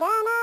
ربنا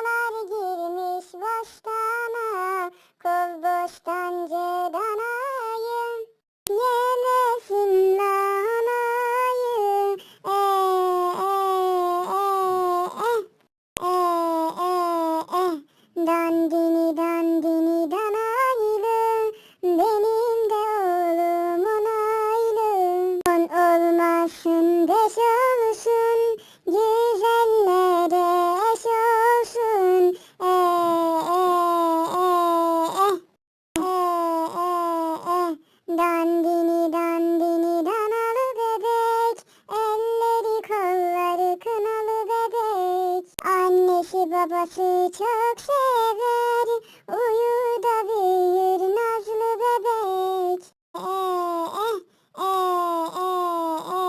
babası çok sever. Uyu da büyür nazlı bebek. Ee, eh, ee, ee, ee,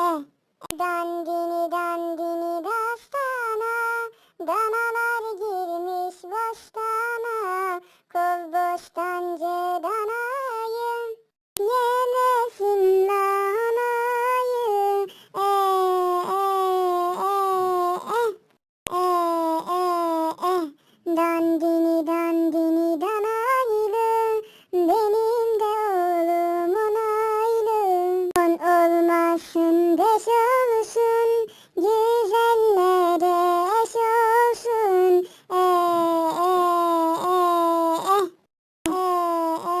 ee. Dandini dandini dastana Danalar olsun Güzellere eş olsun Ee, ee, ee, ee. Ee, ee,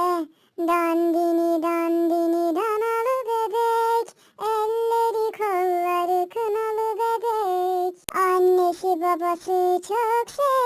ee. Dandini dandini danalı bebek Elleri kolları kınalı bebek Annesi babası çok sever